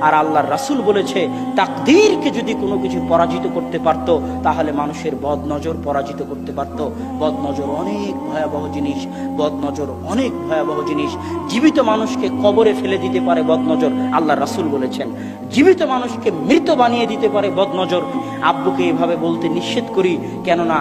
আর আল্লাহর রাসূল বলেছে, তাকদীরকে যদি কোনো কিছু পরাজিত করতে পারতো, তাহলে মানুষের বদ নজর পরাজিত করতে পারতো। বদ নজর অনেক ভয়াবহ জিনিস বদ নজর অনেক ভয়াবহ জিনিস। জীবিত মানুষকে কবরে ফেলে দিতে পারে বদ নজর আল্লাহর রাসূল বলেছেন। জীবিত মানুষকে মৃত বানিয়ে দিতে পারে বদ নজর আব্বুকে এভাবে বলতে নিষেধ করি, কেননা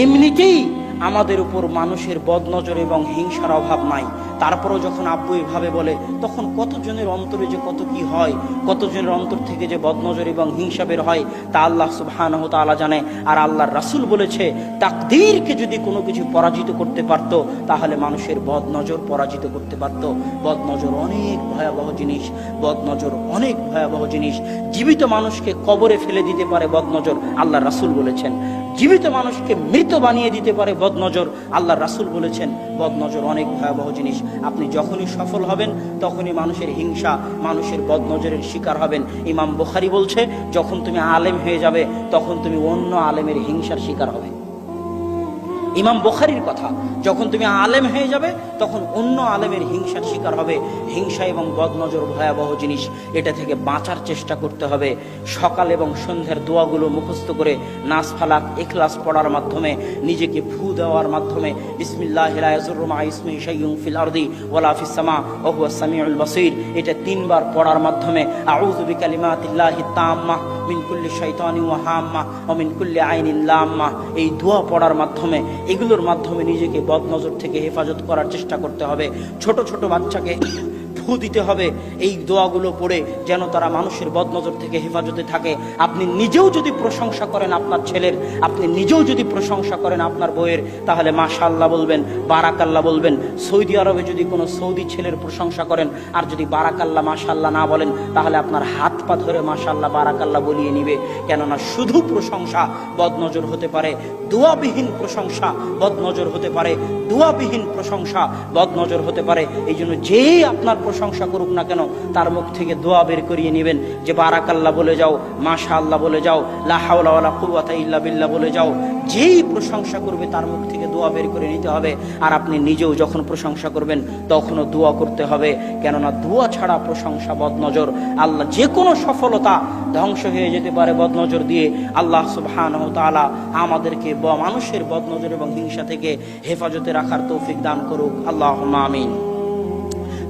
এমনিতেই আমাদের উপর মানুষের বদনজর এবং হিংসার অভাব নাই। তারপরও যখন আব্বু এভাবে বলে, তখন কতজনের অন্তরে যে কত কি হয়, কতজনের অন্তর থেকে যে বদনজর এবং হিংসা বের হয়, তা আল্লাহ সুবহানাহু তাআলা জানে। আর আল্লাহর রাসূল বলেছে, তাকদীরকে যদি কোনো কিছু পরাজিত করতে পারতো, তাহলে মানুষের বদনজর পরাজিত করতে পারতো। বদনজর অনেক ভয়াবহ জিনিস, বদনজর অনেক ভয়াবহ জিনিস। জীবিত মানুষকে কবরে ফেলে দিতে পারে বদনজর, আল্লাহর রাসুল বলেছেন। জীবিত মানুষকে মৃত বানিয়ে দিতে পারে বদনজর আল্লাহ রাসুল বলেছেন, বদনজর অনেক ভয়াবহ জিনিস। আপনি যখনই সফল হবেন, তখনই মানুষের হিংসা, মানুষের বদনজরের শিকার হবেন। ইমাম বোখারি বলছে, যখন তুমি আলেম হয়ে যাবে, তখন তুমি অন্য আলেমের হিংসার শিকার হবে। ইমাম বোখারির কথা। যখন তুমি আলেম হয়ে যাবে, তখন অন্য আলেমের হিংসার শিকার হবে। হিংসা এবং বদনজর ভয়াবহ জিনিস, এটা থেকে বাঁচার চেষ্টা করতে হবে। সকাল এবং সন্ধ্যার দোয়াগুলো মুখস্থ করে নাস ফালাক এখলাস পড়ার মাধ্যমে, নিজেকে ফু দেওয়ার মাধ্যমে, বিসমিল্লাহ সামিউল এটা তিনবার পড়ার মাধ্যমে, আউযু বিকালিমাতিল্লাহি তাম্মা হাম্মা এই দোয়া পড়ার মাধ্যমে এগুলোর মাধ্যমে নিজেকে বদনজর থেকে হেফাজত করার চেষ্টা করতে হবে। ছোট ছোট বাচ্চাকে ফু দিতে হবে। এই দোয়াগুলো পড়ে যেন তারা মানুষের বদনজর থেকে হেফাজতে থাকে। আপনি নিজেও যদি প্রশংসা করেন আপনার ছেলের, আপনি নিজেও যদি প্রশংসা করেন আপনার বইয়ের তাহলে মাশাল্লাহ বলবেন, বারাকাল্লাহ বলবেন। সৌদি আরবে যদি কোনো সৌদি ছেলের প্রশংসা করেন আর যদি বারাকাল্লাহ মাশাল্লাহ না বলেন, তাহলে আপনার হাত পা ধরে মাশাল্লাহ বারাকাল্লাহ বলিয়ে নিবে। কেননা শুধু প্রশংসা বদনজর হতে পারে, দোয়াবিহীন প্রশংসা বদনজর হতে পারে, দোয়াবিহীন প্রশংসা বদনজর হতে পারে। এই জন্য যেই আপনার প্রশংসা করুক না কেন, তার মুখ থেকে দোয়া বের করিয়ে নেবেন যে বারাকাল্লাহ বলে যাও মাশা আল্লাহ বলে যাও লাহাওয়ালা কুয়াতা ইল্লা বিল্লা বলে যাও। যেই প্রশংসা করবে তার মুখ থেকে দোয়া বের করে নিতে হবে। আর আপনি নিজেও যখন প্রশংসা করবেন, তখনও দোয়া করতে হবে। কেননা দোয়া ছাড়া প্রশংসা বদনজর। আল্লাহ যে কোনো সফলতা ধ্বংস হয়ে যেতে পারে বদনজর দিয়ে। আল্লাহ সুবহানাহু তাআলা আমাদেরকে ব- মানুষের বদনজর এবং হিংসা থেকে হেফাজতে রাখার তৌফিক দান করুক। আল্লাহ আমিন।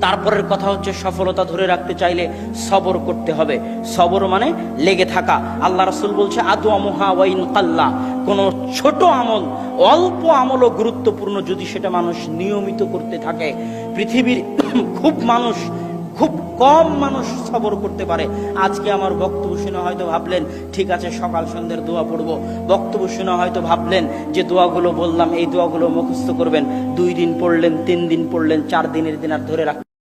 তারপরের কথা হচ্ছে সফলতা ধরে রাখতে চাইলে সবর করতে হবে। সবর মানে লেগে থাকা। আল্লাহ রসুল বলছে আদু আমহা ওয়াইন কাল্লা। কোন ছোট আমল, অল্প আমলও গুরুত্বপূর্ণ যদি সেটা মানুষ নিয়মিত করতে থাকে। পৃথিবীর খুব মানুষ, খুব কম মানুষ সবর করতে পারে। আজকে আমার বক্তব্য শুনে হয়তো ভাবলেন, ঠিক আছে, সকাল সন্ধ্যের দোয়া পড়ব। বক্তব্য শুনে হয়তো ভাবলেন যে দোয়াগুলো বললাম, এই দোয়াগুলো মুখস্থ করবেন। দুই দিন পড়লেন, তিন দিন পড়লেন, চার দিনের দিন আর ধরে রাখতে